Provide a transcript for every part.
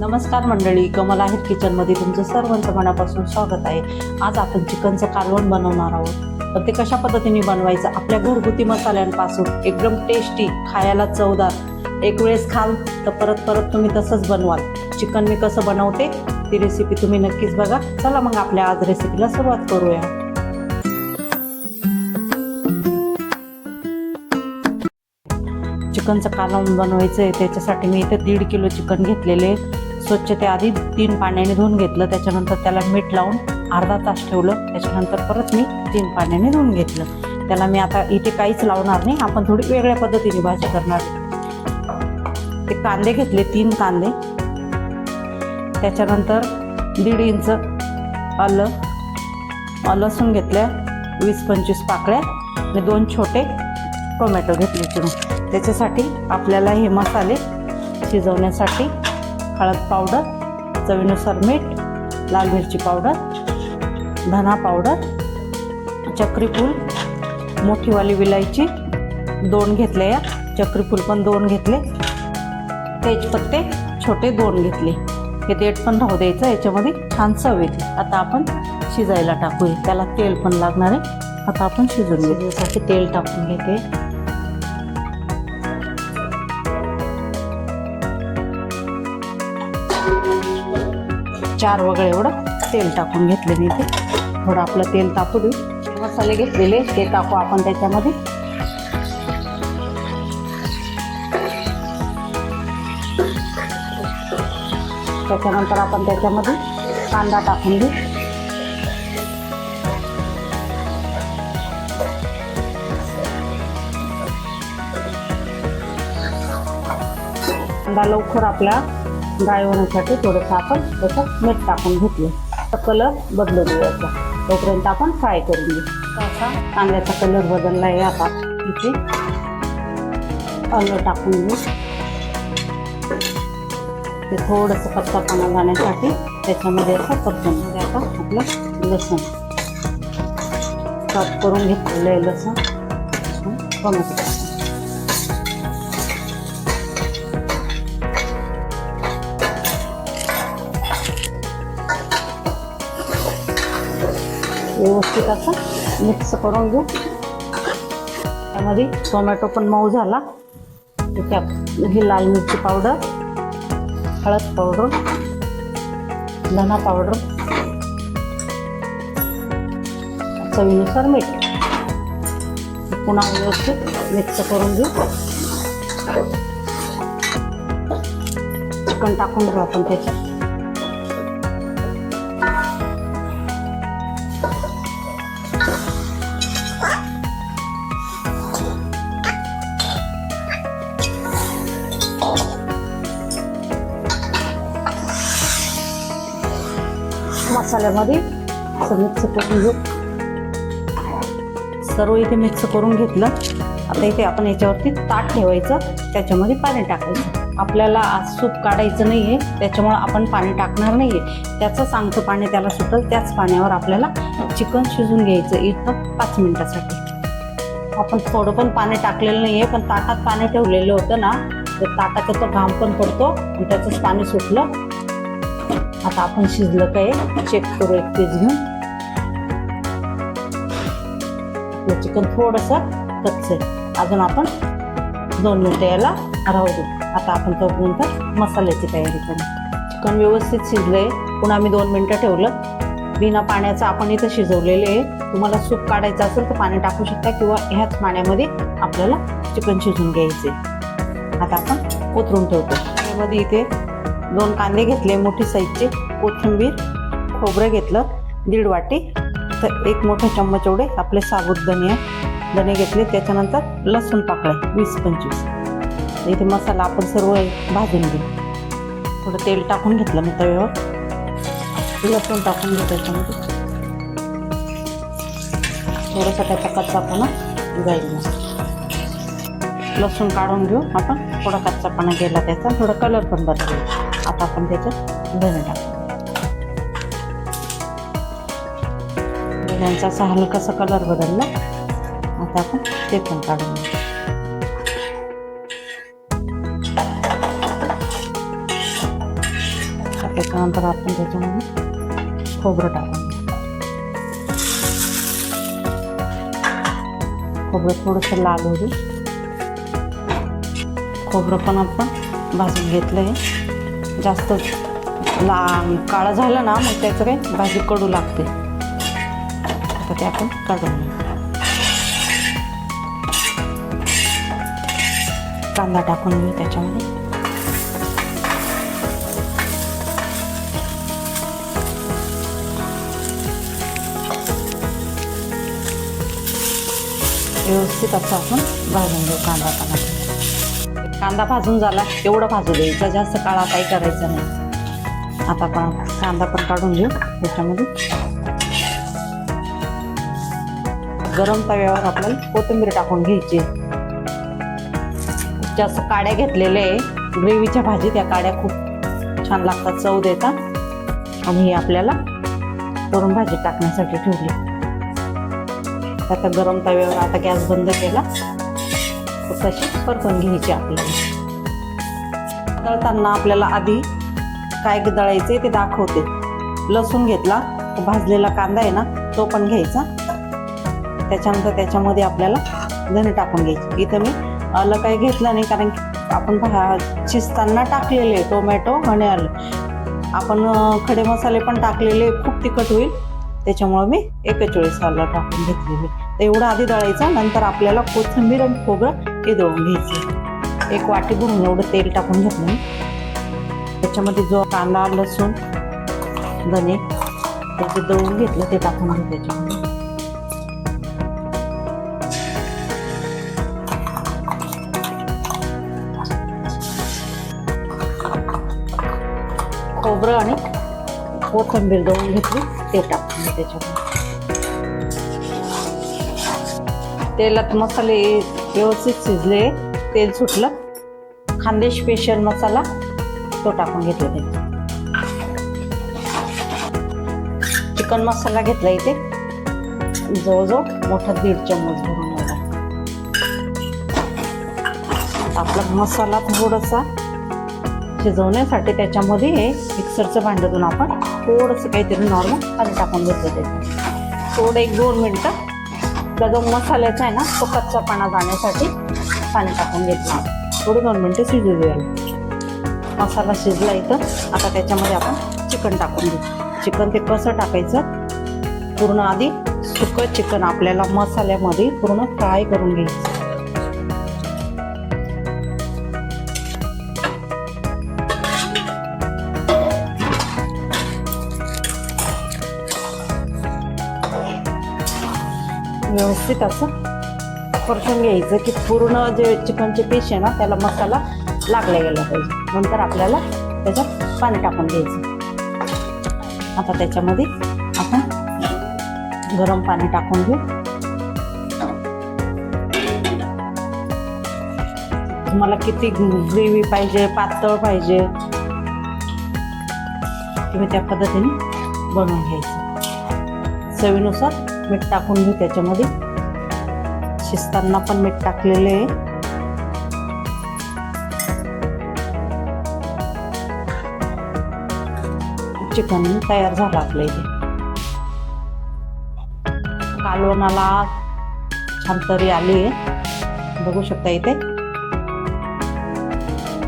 नमस्कार मंडळी कमल आहेत किचनमध्ये. तुमचं सर्वांचं मनापासून स्वागत आहे. आज आपण चिकनचं कालवण बनवणार आहोत. तर ते कशा पद्धतीने बनवायचं? आपल्या घरगुती मसाल्यांपासून. एकदम टेस्टी खायला चवदार. एक वेळेस खाल तर परत परत तुम्ही तसंच बनवाल. चिकन मी कसं बनवते ती रेसिपी तुम्ही नक्कीच बघा. चला मग आपल्या आज रेसिपीला सुरुवात करूया. चिकनचं कालवण बनवायचं आहे त्याच्यासाठी मी इथे दीड किलो चिकन घेतलेले. स्वच्छते आधी तीन पाण्याने धुवून घेतलं त्याच्यानंतर त्याला मीठ लावून अर्धा तास ठेवलं त्याच्यानंतर परत मी तीन पाण्याने धुवून घेतलं. त्याला मी आता इथे काहीच लावणार नाही आपण थोडी वेगळ्या पद्धतीने भाजी करणार ते कांदे घेतले तीन कांदे. त्याच्यानंतर दीड इंच आलं लसूण घेतल्या वीस पंचवीस पाकळ्या आणि दोन छोटे टोमॅटो घेतले चिरून. त्याच्यासाठी आपल्याला हे मसाले शिजवण्यासाठी हळद पावडर चवीनुसार मीठ लाल मिरची पावडर धना पावडर चक्रीफूल मोठीवाली विलायची दोन घेतले या. चक्रीफूल पण दोन घेतले. तेजपत्ते छोटे दोन घेतले. हे देठ पण राहू द्यायचं याच्यामध्ये छान चव येते. आता आपण शिजायला टाकूया. त्याला तेल पण लागणार आहे. आता आपण शिजून घेण्यासाठी तेल टाकून घेते. चार वगैरे एवढं तेल टाकून घेतले मी ते थोडं आपलं तेल तापू देऊ. मसाले घेतलेले ते टाकू आपण त्याच्यामध्ये. त्याच्यानंतर आपण त्याच्यामध्ये कांदा टाकून घेऊ कांदा लवकर आपला ड्राय होण्यासाठी थोडंसं आपण त्याच्यात मीठ टाकून घेतलं. तर कलर बदलू द्यायचा तोपर्यंत आपण फ्राय करून घेऊ. असा कांद्याचा कलर बदलला आहे आता. इथे अल्लं टाकून घेऊ. ते थोडंसं कच्चापणा जाण्यासाठी त्याच्यामध्ये असं परतून आता आपलं लसूण. कट करून घेतलेलं आहे लसूण. टोमॅटो व्यवस्थित असं. मिक्स करून घेऊ. त्यामध्ये टोमॅटो पण मऊ झाला. त्याच्यात ही लाल मिरची पावडर हळद पावडर धना पावडर. चवीनुसार मीठ. पुन्हा व्यवस्थित मिक्स करून घेऊ. चिकन टाकून घेऊ आपण त्याच्यात. मसाल्यामध्ये असं मिक्स करून घेऊ. सर्व इथे मिक्स करून घेतलं. आता इथे आपण याच्यावरती ताट ठेवायचं. त्याच्यामध्ये पाणी टाकायचं. आपल्याला आज सूप काढायचं नाही आहे त्याच्यामुळं आपण पाणी टाकणार नाही आहे त्याचं सांगतं पाणी त्याला सुटल त्याच पाण्यावर आपल्याला चिकन शिजून घ्यायचं. इथं पाच मिनटासाठी. आपण थोडं पण पाणी टाकलेलं नाही आहे पण ताटात पाणी ठेवलेलं होतं ना तर ताटाचा तो घाम पण पडतो आणि त्याचंच पाणी सुटलं. आता आपण शिजलं काय? चेक करू एक पीस घेऊन. चिकन थोडंसं कच्च आहे. अजून आपण दोन मिनटं याला राहू देऊ. आता आपण तोपर्यंत मसाल्याची तयारी करू. चिकन व्यवस्थित शिजलंय. पुन्हा मी दोन मिनटं ठेवलं. बिना पाण्याचं आपण इथं शिजवलेले आहे. तुम्हाला सूप काढायचं असेल तर पाणी टाकू शकता किंवा ह्याच पाण्यामध्ये आपल्याला चिकन शिजून घ्यायचे आता आपण कोथरून ठेवतो. त्यामध्ये इथे दोन कांदे घेतले मोठी साईजचे कोथिंबीर खोबरं घेतलं दीड वाटी. तर एक मोठा चम्मच एवढे आपले साबुत धने धने घेतले. त्याच्यानंतर लसूण पाकळ्या वीस पंचवीस. इथे मसाला आपण सर्व भाजून घेऊ. थोडं तेल टाकून घेतलं मी तव्यावर लसूण टाकून घेऊ त्याच्यामध्ये. थोडंसं त्याचा कच्चापणा जाईल लसूण काढून घेऊ आपण. थोडा कच्चापणा गेला त्याचा. थोडा कलर पण बदलेल आता आपण त्याच्यात धने टाकू. धन्यांचा असा हलकासा कलर बदलला आता आपण ते पण काढून घेऊ. त्याच्यानंतर आपण त्याच्यामध्ये खोबरं टाकून खोबरं थोडंसं लाल होईल. खोबरं पण आपण भाजून घेतलं आहे जास्त ला काळं झालं ना मग त्याचं काही भाजी कडू लागते. आता ते आपण काढून घेऊ. कांदा टाकून घेऊ त्याच्यामध्ये. व्यवस्थित असं आपण भाजून घेऊ कांदा कांदा कांदा भाजून झाला एवढं भाजू द्यायचा. जास्त काळा काही करायचा नाही. आता आपण कांदा पण काढून घेऊ त्याच्यामध्ये. गरम तव्यावर आपल्याला कोथिंबीर टाकून घ्यायची. जास्त काड्या घेतलेल्या आहे. ग्रेव्हीच्या भाजी त्या काड्या खूप छान लागतात चव देतात. आणि ही आपल्याला करून भाजी टाकण्यासाठी ठेवली. आता गरम तव्यावर आता गॅस बंद केला. तर तशी परतून घ्यायची आपल्याला. दळताना आपल्याला आधी काय दळायचे ते दाखवते. लसूण घेतला भाजलेला कांदा आहे ना तो पण घ्यायचा. त्याच्यानंतर त्याच्यामध्ये आपल्याला धणे टाकून घ्यायची. इथं मी आलं काही घेतलं नाही कारण की आपण भा शिजताना टाकलेले टोमॅटो आणि आलं. आपण खडे मसाले पण टाकलेले खूप तिखट होईल. त्याच्यामुळं मी एकच वेळेस आलं टाकून घेतलेली. तर एवढं आधी दळायचं नंतर आपल्याला कोथिंबीर आणि खोबरं हे दळून घ्यायचे. एक वाटी भरून एवढं तेल टाकून घेतलं. त्याच्यामध्ये जो कांदा लसूण धने त्याचे दळून घेतलं ते टाकून घेऊ त्याच्यामध्ये. खोबरं आणि कोथिंबीर दळून घेतली ते टाकून त्याच्यामध्ये. तेलात मसाले व्यवस्थित शिजले तेल सुटलं. खांदे स्पेशल मसाला तो टाकून घेतला ते चिकन मसाला घेतला इथे. जवळजवळ मोठा दीड चम्मच भरून आपला मसाला थोडासा शिजवण्यासाठी त्याच्यामध्ये मिक्सरचं भांड्यातून आपण थोडंसं काहीतरी नॉर्मल पाणी टाकून घेतलं त्याच्यात थोडं एक दोन मिनटं आपला जो मसाल्याचा आहे ना तो कच्चा पाना जाण्यासाठी पाणी टाकून घेतला. थोडं दोन मिनटं शिजू द्यायला मसाला शिजला इथं. आता त्याच्यामध्ये आपण चिकन टाकून घेऊ. चिकन ते कसं टाकायचं? पूर्ण आधी सुकं चिकन आपल्याला मसाल्यामध्ये पूर्ण फ्राय करून घ्यायचं. व्यवस्थित असं परतून घ्यायचं की पूर्ण जे चिकनचे पीस आहे ना त्याला मसाला लागला गेला पाहिजे. नंतर आपल्याला त्याच्यात पाणी टाकून द्यायचं आता त्याच्यामध्ये आपण गरम पाणी टाकून घेऊ. तुम्हाला किती ग्रेव्ही पाहिजे पातळ पाहिजे तुम्ही त्या पद्धतीने बनवून घ्यायचं. चवीनुसार मीठ टाकून घेऊ त्याच्यामध्ये. शिजताना पण मीठ टाकलेले आहे. चिकन तयार झालं आपलं इथे. कालवणाला छान तरी आली आहे. बघू शकता इथे.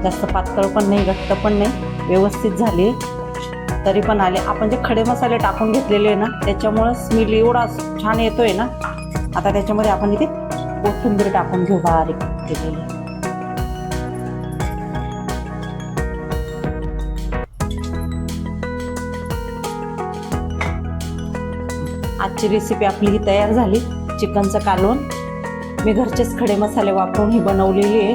जास्त पातळ पण नाही घट्ट पण नाही. व्यवस्थित झाली तरी पण आले. आपण जे खडे मसाले टाकून घेतलेले ना त्याच्यामुळं स्मेल एवढा छान येतोय ना. आता त्याच्यामध्ये आपण इथे कोथिंबीर टाकून घेऊ बारीक केलेली. आजची रेसिपी आपली ही तयार झाली. चिकनचं कालवण. मी घरचेच खडे मसाले वापरून ही बनवलेली आहे.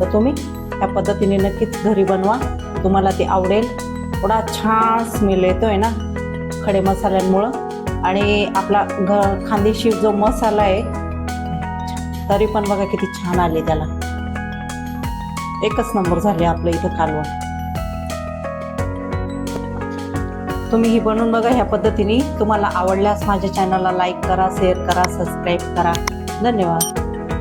तर तुम्ही त्या पद्धतीने नक्कीच घरी बनवा. तुम्हाला ती आवडेल. छान स्मेल आहे ना खडे मसाल्यांमुळं. आणि आपला घ खांदेशी जो मसाला आहे तरी पण बघा किती छान आले त्याला. एकच नंबर झाले आपलं इथं कालवण. तुम्ही ही बनवून बघा ह्या पद्धतीने. तुम्हाला आवडल्यास माझ्या चॅनलला लाईक करा शेअर करा सबस्क्राईब करा. धन्यवाद.